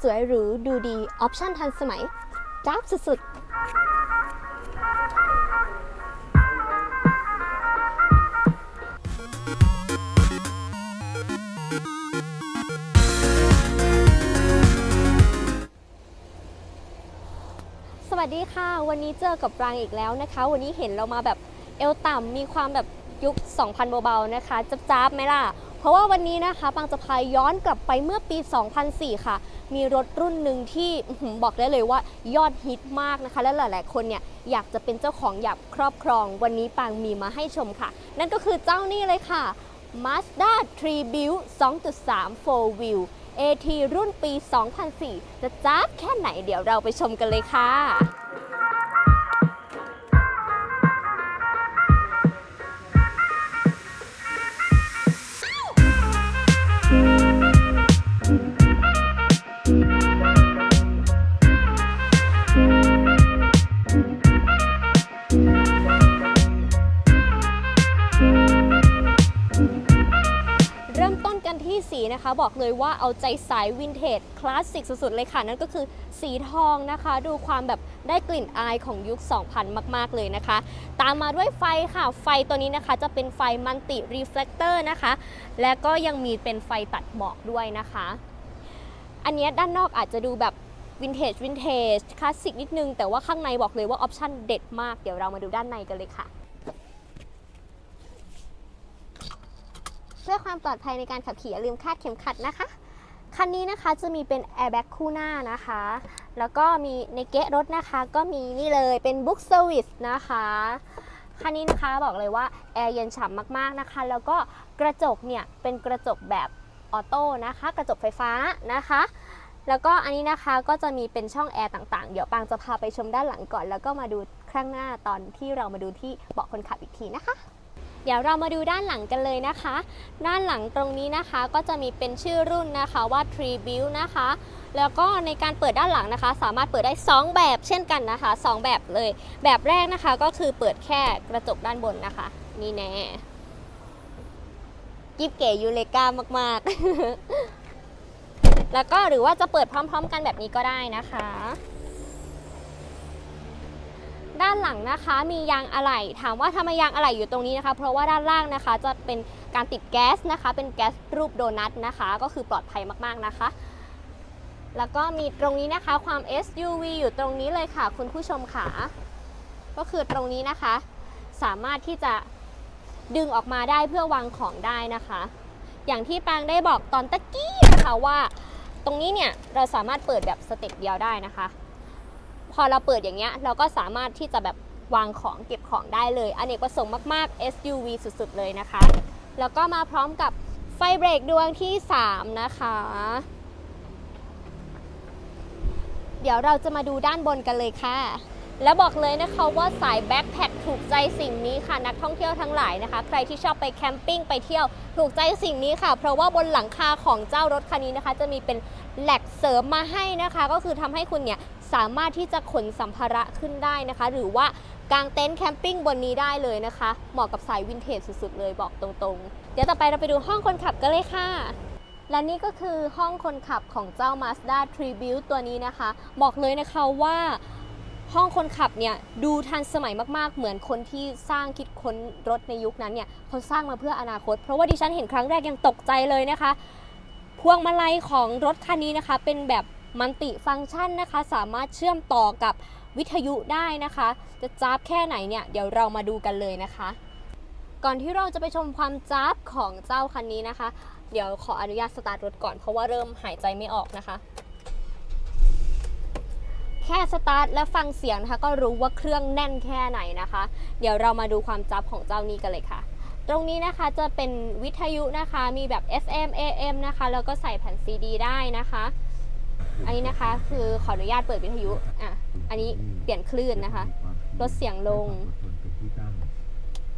สวยหรูดูดี ออปชั่นทันสมัยจ้าบสุดๆสวัสดีค่ะ วันนี้เจอกับรางอีกแล้วนะคะ วันนี้เห็นเรามาแบบเอวต่ำมีความแบบยุค 2000 เบาๆนะคะจับๆไหมล่ะ เพราะว่าวันนี้นะคะปังจะพาย้อนกลับไปเมื่อปี 2004 ค่ะ มีรถรุ่นหนึ่งที่บอกได้เลยว่ายอดฮิตมากนะคะ และหลาย ๆ คนเนี่ยอยากจะเป็นเจ้าของอยากครอบครอง วันนี้ปังมีมาให้ชมค่ะ นั่นก็คือเจ้านี่เลยค่ะ Mazda Tribute 2.3 4 Wheel AT รุ่นปี 2004 จะจ้าบแค่ไหนเดี๋ยวเราไปชมกันเลยค่ะ นะคะบอกเลยว่าเอาใจสายวินเทจคลาสสิกสุดๆเลยค่ะ นั่นก็คือสีทองนะคะ ดูความแบบได้กลิ่นอายของยุค 2000 มาก ๆ เลยนะคะ ตามมาด้วยไฟค่ะ ไฟตัวนี้นะคะจะเป็นไฟมัลติรีเฟล c เตอร์นะคะ และก็ยังมีเป็นไฟตัดหมอกด้วยนะคะ อันนี้ด้านนอกอาจจะดูแบบวินเทจวินเทจคลาสสิกนิดนึง แต่ว่าข้างในบอกเลยว่าออปชั่นเด็ดมาก เดี๋ยวเรามาดูด้านในกันเลยค่ะ พื่อความปลอดภัยในการขับขี่อย่าลืมคาดเข็มขัดนะคะ คันนี้นะคะจะมีเป็นแอร์แบ็กคู่หน้านะคะ แล้วก็มีในเกะรถนะคะ ก็มีนี่เลยเป็นบุ๊กเซอร์วิสนะคะคันนี้นะคะบอกเลยว่าแอร์เย็นฉ่ำมากๆนะคะ แล้วก็กระจกเนี่ยเป็นกระจกแบบออโต้นะคะ กระจกไฟฟ้านะคะ แล้วก็อันนี้นะคะก็จะมีเป็นช่องแอร์ต่างๆ เดี๋ยวปางจะพาไปชมด้านหลังก่อน แล้วก็มาดูข้างหน้าตอนที่เรามาดูที่เบาะคนขับอีกทีนะคะ เดี๋ยวเรามาดูด้านหลังกันเลยนะคะ ด้านหลังตรงนี้นะคะก็จะมีเป็นชื่อรุ่นนะคะว่า Tribute นะคะ แล้วก็ในการเปิดด้านหลังนะคะ สามารถเปิดได้ 2 แบบเช่นกันนะคะ 2 แบบเลย แบบแรกนะคะก็คือเปิดแค่กระจกด้านบนนะคะ นี่แน่กิบเก๋ยูเลกามาก ๆ แล้วก็หรือว่าจะเปิดพร้อม ๆ กันแบบนี้ก็ได้นะคะ ด้านหลังนะคะ มียางอะไหล่ถามว่าทำไมยางอะไหล่อยู่ตรงนี้นะคะ เพราะว่าด้านล่างนะคะ จะเป็นการติดแก๊สนะคะ เป็นแก๊สรูปโดนัทนะคะ ก็คือปลอดภัยมากๆนะคะ แล้วก็มีตรงนี้นะคะความ SUV อยู่ตรงนี้เลยค่ะ คุณผู้ชมค่ะก็คือตรงนี้นะคะ สามารถที่จะดึงออกมาได้เพื่อวางของได้นะคะ อย่างที่ปางได้บอกตอนตะกี้นะคะว่า ตรงนี้เนี่ยเราสามารถเปิดแบบสเต็ปเดียวได้นะคะ พอเราเปิดอย่างเงี้ยเราก็สามารถที่จะแบบวางของเก็บของได้เลยอเนกประสงค์มากๆ SUV สุดๆเลยนะคะ แล้วก็มาพร้อมกับไฟเบรกดวงที่ 3 นะคะ เดี๋ยวเราจะมาดูด้านบนกันเลยค่ะ แล้วบอกเลยนะคะว่าสายแบ็คแพคถูกใจสิ่งนี้ค่ะ นักท่องเที่ยวทั้งหลายนะคะ ใครที่ชอบไปแคมปิ้งไปเที่ยวถูกใจสิ่งนี้ค่ะ เพราะว่าบนหลังคาของเจ้ารถคันนี้นะคะ จะมีเป็นแหลกเสริมมาให้นะคะ ก็คือทำให้คุณเนี่ย สามารถที่จะขนสัมภาระขึ้นได้นะคะ หรือว่ากางเต็นท์แคมปิ้งบนนี้ได้เลยนะคะ เหมาะกับสายวินเทจสุดๆเลยบอกตรงๆ เดี๋ยวต่อไปเราไปดูห้องคนขับกันเลยค่ะ และนี่ก็คือห้องคนขับของเจ้า Mazda Tribute ตัวนี้นะคะ บอกเลยนะคะว่าห้องคนขับเนี่ยดูทันสมัยมากๆ เหมือนคนที่สร้างคิดค้นรถในยุคนั้นเนี่ยเขาสร้างมาเพื่ออนาคต เพราะว่าดิฉันเห็นครั้งแรกยังตกใจเลยนะคะ พวงมาลัยของรถคันนี้นะคะ เป็นแบบ มัลติฟังก์ชันนะคะ สามารถเชื่อมต่อกับวิทยุได้นะคะ จะจ้าบแค่ไหนเนี่ย เดี๋ยวเรามาดูกันเลยนะคะ ก่อนที่เราจะไปชมความจ้าบของเจ้าคันนี้นะคะ เดี๋ยวขออนุญาตสตาร์ทรถก่อนเพราะว่าเริ่มหายใจไม่ออกนะคะ แค่สตาร์ทและฟังเสียงนะคะ ก็รู้ว่าเครื่องแน่นแค่ไหนนะคะ เดี๋ยวเรามาดูความจับของเจ้านี้กันเลยค่ะตรงนี้นะคะจะเป็นวิทยุนะคะ มีแบบ FM AM นะคะ แล้วก็ใส่แผ่นซีดีได้นะคะ อันนี้นะคะคือขออนุญาตเปิดวิทยุอะอันนี้เปลี่ยนคลื่นนะคะ ลดเสียงลง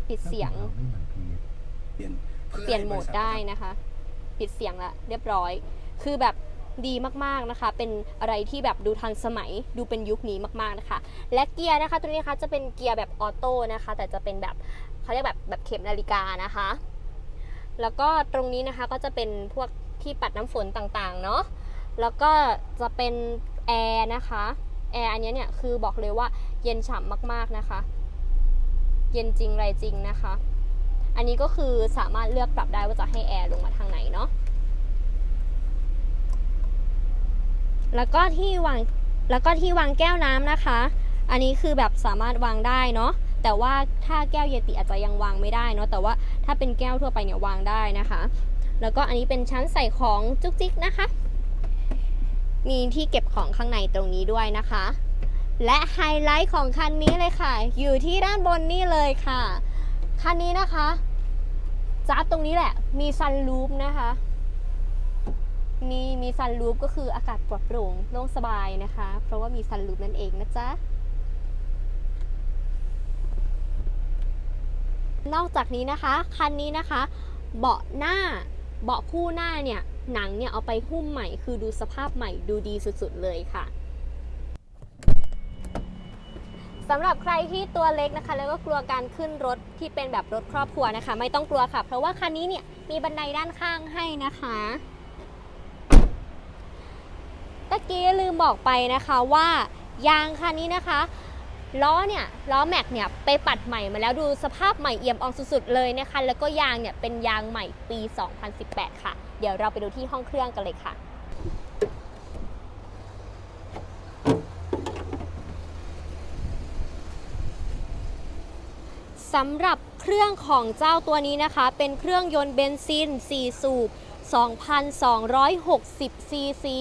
ปิดเสียง เปลี่ยนเปลี่ยนโหมดได้นะคะ ปิดเสียงละเรียบร้อย คือแบบดีมากๆนะคะ เป็นอะไรที่แบบดูทันสมัย ดูเป็นยุคนี้มากๆนะคะ และเกียร์นะคะ ตัวนี้นะคะจะเป็นเกียร์แบบออโต้นะคะ แต่จะเป็นแบบเขาเรียกแบบแบบเข็มนาฬิกานะคะ แล้วก็ตรงนี้นะคะก็จะเป็นพวกที่ปัดน้ำฝนต่างๆ เนาะ แล้วก็จะเป็นแอร์นะคะ แอร์อันนี้เนี่ยคือบอกเลยว่าเย็นฉ่ำมากๆนะคะ เย็นจริงไรจริงนะคะ อันนี้ก็คือสามารถเลือกปรับได้ว่าจะให้แอร์ลงมาทางไหนเนาะ แล้วก็ที่วาง แล้วก็ที่วางแก้วน้ำนะคะ อันนี้คือแบบสามารถวางได้เนาะ แต่ว่าถ้าแก้วเยติอาจจะยังวางไม่ได้เนาะ แต่ว่าถ้าเป็นแก้วทั่วไปเนี่ยวางได้นะคะ แล้วก็อันนี้เป็นชั้นใส่ของจุกจิกนะคะ มีที่เก็บของข้างในตรงนี้ด้วยนะคะ และไฮไลท์ของคันนี้เลยค่ะ อยู่ที่ด้านบนนี่เลยค่ะ คันนี้นะคะจ้าบตรงนี้แหละ มีซันรูฟนะคะ มีมีซันรูฟก็คืออากาศปลอดโปร่งโล่งสบายนะคะ เพราะว่ามีซันรูฟนั่นเองนะจ๊ะนอกจากนี้นะคะ คันนี้นะคะ เบาะหน้า เบาะคู่หน้าเนี่ย หนังเนี่ยเอาไปหุ้มใหม่คือดูสภาพใหม่ดูดีสุดๆเลยค่ะสำหรับใครที่ตัวเล็กนะคะ แล้วก็กลัวการขึ้นรถที่เป็นแบบรถครอบครัวนะคะ ไม่ต้องกลัวค่ะ เพราะว่าคันนี้เนี่ยมีบันไดด้านข้างให้นะคะตะกี้ลืมบอกไปนะคะว่ายางคันนี้นะคะล้อเนี่ยล้อแม็กเนี่ยไปปัดใหม่มาแล้วดูสภาพใหม่เอี่ยมอองสุดๆเลยนะคะ แล้วก็ยางเนี่ยเป็นยางใหม่ปี 2018 ค่ะ เดี๋ยวเราไปดูที่ห้องเครื่องกันเลยค่ะสำหรับเครื่องของเจ้าตัวนี้นะคะ เป็นเครื่องยนต์เบนซิน 4 สูบ 2,260 ซีซี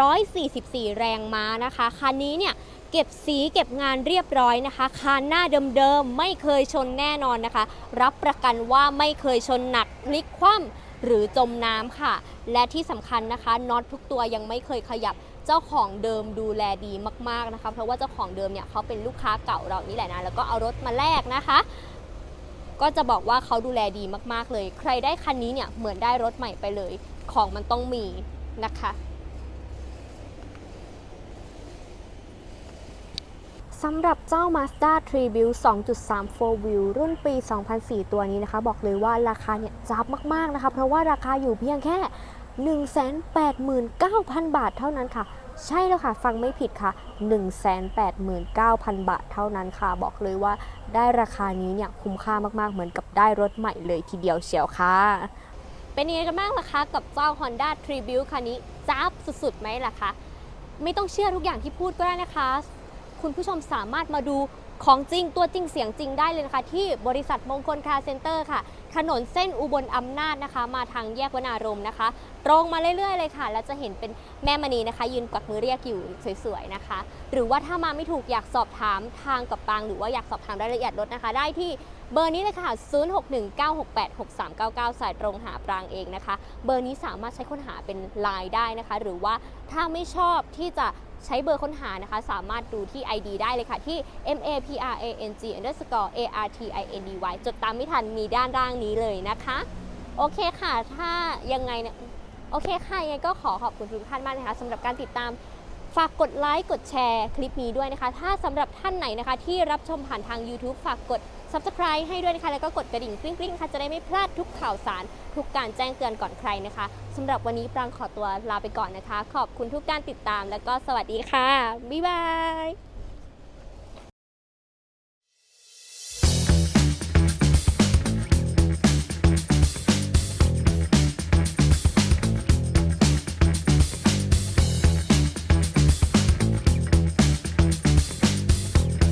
144 แรงม้านะคะ คันนี้เนี่ยเก็บสีเก็บงานเรียบร้อยนะคะคานหน้าเดิมๆ ไม่เคยชนแน่นอนนะคะ รับประกันว่าไม่เคยชนหนักพลิกคว่ำ หรือจมน้ำค่ะ และที่สำคัญนะคะน็อตทุกตัวยังไม่เคยขยับเจ้าของเดิมดูแลดีมากๆนะคะ เพราะว่าเจ้าของเดิมเนี่ยเขาเป็นลูกค้าเก่าเรานี่แหละนะ แล้วก็เอารถมาแลกนะคะ ก็จะบอกว่าเขาดูแลดีมากๆเลย ใครได้คันนี้เนี่ยเหมือนได้รถใหม่ไปเลย ของมันต้องมีนะคะ สำหรับเจ้า Mazda 3 Build 2.3 4 Wheel รุ่นปี 2004 ตัวนี้นะคะ บอกเลยว่าราคาเนี่ยจับมากๆนะคะ เพราะว่าราคาอยู่เพียงแค่ 189,000 บาทเท่านั้นค่ะ ใช่แล้วค่ะ ฟังไม่ผิดค่ะ 189,000 บาทเท่านั้นค่ะ บอกเลยว่าได้ราคานี้เนี่ยคุ้มค่ามากๆ เหมือนกับได้รถใหม่เลยทีเดียวเชียวค่ะ เป็นยังไงกันบ้างล่ะคะกับเจ้า Honda Tribute คันนี้จ้าบสุดๆไหมล่ะคะ ไม่ต้องเชื่อทุกอย่างที่พูดก็ได้นะคะ คุณผู้ชมสามารถมาดูของจริงตัวจริงเสียงจริงได้เลยนะคะ ที่บริษัทมงคลคาเซ็นเตอร์ค่ะ ถนนเส้นอุบลอำนาจนะคะ มาทางแยกวนารมณ์นะคะ ตรงมาเรื่อยๆเลยค่ะ แล้วจะเห็นเป็นแม่มณีนะคะ ยืนกวักมือเรียกอยู่สวยๆนะคะ หรือว่าถ้ามาไม่ถูกอยากสอบถามทางกับปาง หรือว่าอยากสอบถามรายละเอียดรถนะคะ ได้ที่เบอร์นี้เลยค่ะ 0619686399 สายตรงหาปรางเองนะคะ เบอร์นี้สามารถใช้ค้นหาเป็นไลน์ได้นะคะ หรือว่าถ้าไม่ชอบที่จะ ใช้เบอร์ค้นหานะคะ สามารถดูที่ ID ได้เลยค่ะ ที่ m a p r a n g underscore a r t i n d y จดตามไม่ทันมีด้านล่างนี้เลยนะคะ โอเคค่ะ ถ้ายังไงเนี่ยโอเคค่ะ ยังไงก็ขอขอบคุณทุกท่านมากนะคะสำหรับการติดตามฝากกดไลค์ กดแชร์คลิปนี้ด้วยนะคะ ถ้าสำหรับท่านไหนนะคะ ที่รับชมผ่านทาง YouTube ฝากกด Subscribe ให้ด้วยนะคะ แล้วก็กดกระดิ่งกริ๊งๆค่ะจะได้ไม่พลาดทุกข่าวสาร ทุกการแจ้งเตือนก่อนใครนะคะสำหรับวันนี้ปรางขอตัวลาไปก่อนนะคะ ขอบคุณทุกการติดตามแล้วก็สวัสดีค่ะบ๊ายบาย